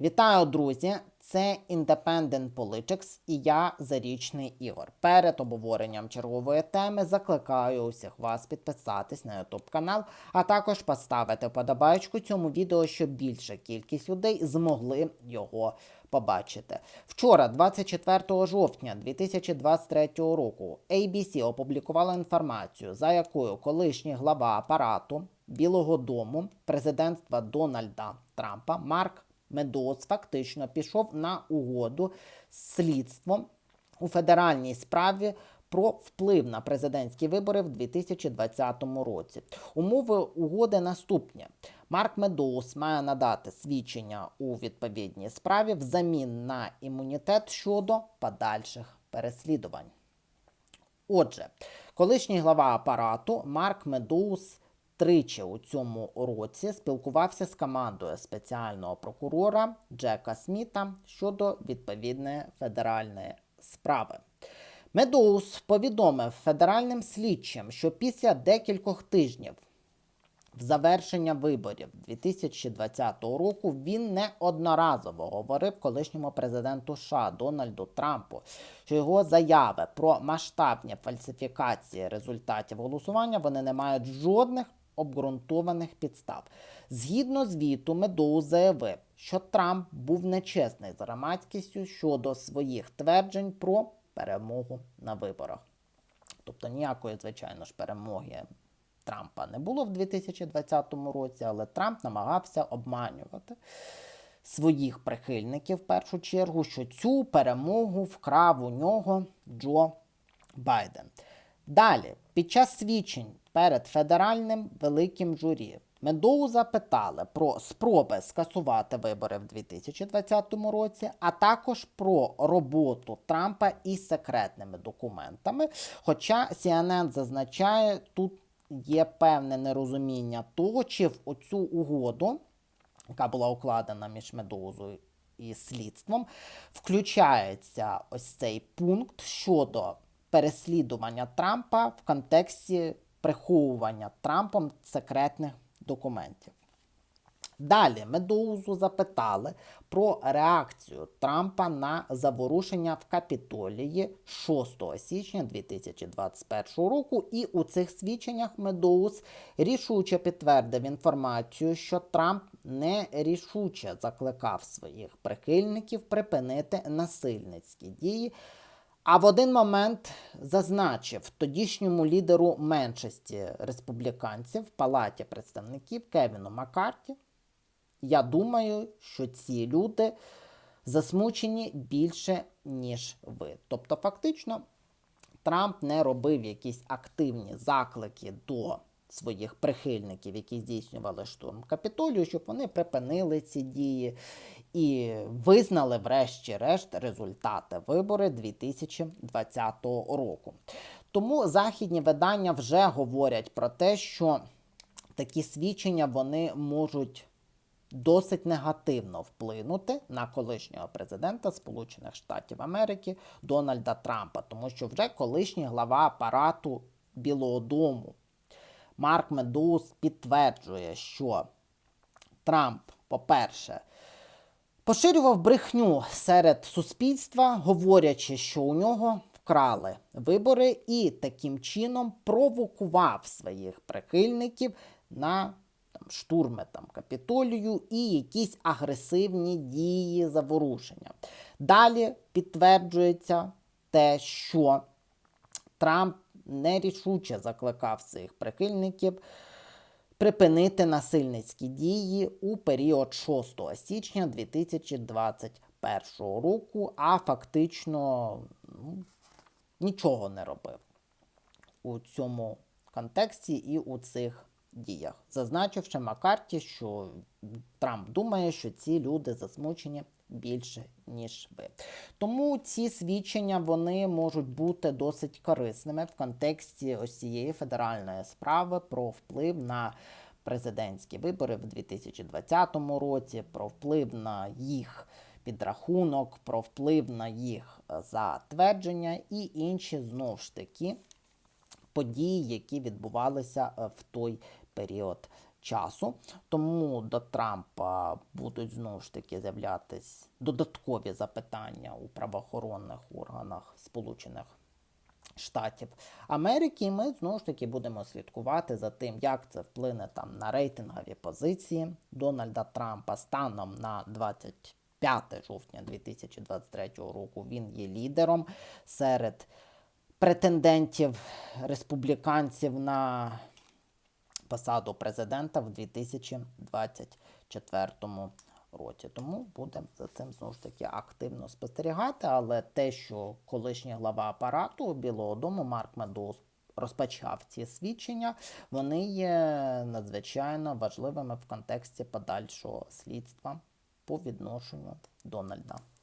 Вітаю, друзі! Це Independent Politics і я Зарічний Ігор. Перед обговоренням чергової теми закликаю усіх вас підписатись на YouTube канал, а також поставити вподобайку цьому відео, щоб більша кількість людей змогли його побачити. Вчора, 24 жовтня 2023 року, ABC опублікувала інформацію, за якою колишній глава апарату Білого Дому президентства Дональда Трампа Марк Медоз фактично пішов на угоду з слідством у федеральній справі про вплив на президентські вибори в 2020 році. Умови угоди наступні: Марк Медоус має надати свідчення у відповідній справі взамін на імунітет щодо подальших переслідувань. Отже, колишній глава апарату Марк Медоус тричі у цьому році спілкувався з командою спеціального прокурора Джека Сміта щодо відповідної федеральної справи. Медоус повідомив федеральним слідчим, що після декількох тижнів в завершення виборів 2020 року він неодноразово говорив колишньому президенту США Дональду Трампу, що його заяви про масштабні фальсифікації результатів голосування вони не мають жодних обґрунтованих підстав. Згідно звіту, Медоуз заявив, що Трамп був нечесний з громадськістю щодо своїх тверджень про перемогу на виборах. Тобто ніякої, звичайно ж, перемоги Трампа не було в 2020 році, але Трамп намагався обманювати своїх прихильників в першу чергу, що цю перемогу вкрав у нього Джо Байден. Далі, під час свідчень перед федеральним великим журі Медоуза питали про спроби скасувати вибори в 2020 році, а також про роботу Трампа із секретними документами. Хоча CNN зазначає, тут є певне нерозуміння того, чи в оцю угоду, яка була укладена між Медоузою і слідством, включається ось цей пункт щодо переслідування Трампа в контексті приховування Трампом секретних документів. Далі Медоузу запитали про реакцію Трампа на заворушення в Капітолії 6 січня 2021 року, і у цих свідченнях Медоуз рішуче підтвердив інформацію, що Трамп нерішуче закликав своїх прихильників припинити насильницькі дії. А в один момент зазначив тодішньому лідеру меншості республіканців в Палаті представників Кевіну Маккарті, я думаю, що ці люди засмучені більше, ніж ви. Тобто, фактично, Трамп не робив якісь активні заклики до своїх прихильників, які здійснювали штурм Капітолію, щоб вони припинили ці дії і визнали, врешті-решт, результати вибори 2020 року. Тому західні видання вже говорять про те, що такі свідчення вони можуть досить негативно вплинути на колишнього президента Сполучених Штатів Америки Дональда Трампа, тому що вже колишній глава апарату Білого Дому Марк Медуз підтверджує, що Трамп, по-перше, поширював брехню серед суспільства, говорячи, що у нього вкрали вибори, і таким чином провокував своїх прихильників на там, штурми там, капітолію і якісь агресивні дії заворушення. Далі підтверджується те, що Трамп нерішуче закликав своїх прихильників припинити насильницькі дії у період 6 січня 2021 року, а фактично ну, нічого не робив у цьому контексті і у цих діях, зазначивши Маккарті, що Трамп думає, що ці люди засмучені більше, ніж ви. Тому ці свідчення вони можуть бути досить корисними в контексті ось цієї федеральної справи про вплив на президентські вибори в 2020 році, про вплив на їх підрахунок, про вплив на їх е, затвердження і інші знову ж таки події, які відбувалися е, в той період часу. Тому до Трампа будуть знову ж таки з'являтись додаткові запитання у правоохоронних органах Сполучених Штатів Америки. І ми знову ж таки будемо слідкувати за тим, як це вплине там на рейтингові позиції Дональда Трампа станом на 25 жовтня 2023 року. Він є лідером серед претендентів республіканців на посаду президента в 2024 році. Тому будемо за цим знову ж таки активно спостерігати. Але те, що колишній глава апарату Білого Дому Марк Медоус розпочав ці свідчення, вони є надзвичайно важливими в контексті подальшого слідства по відношенню Дональда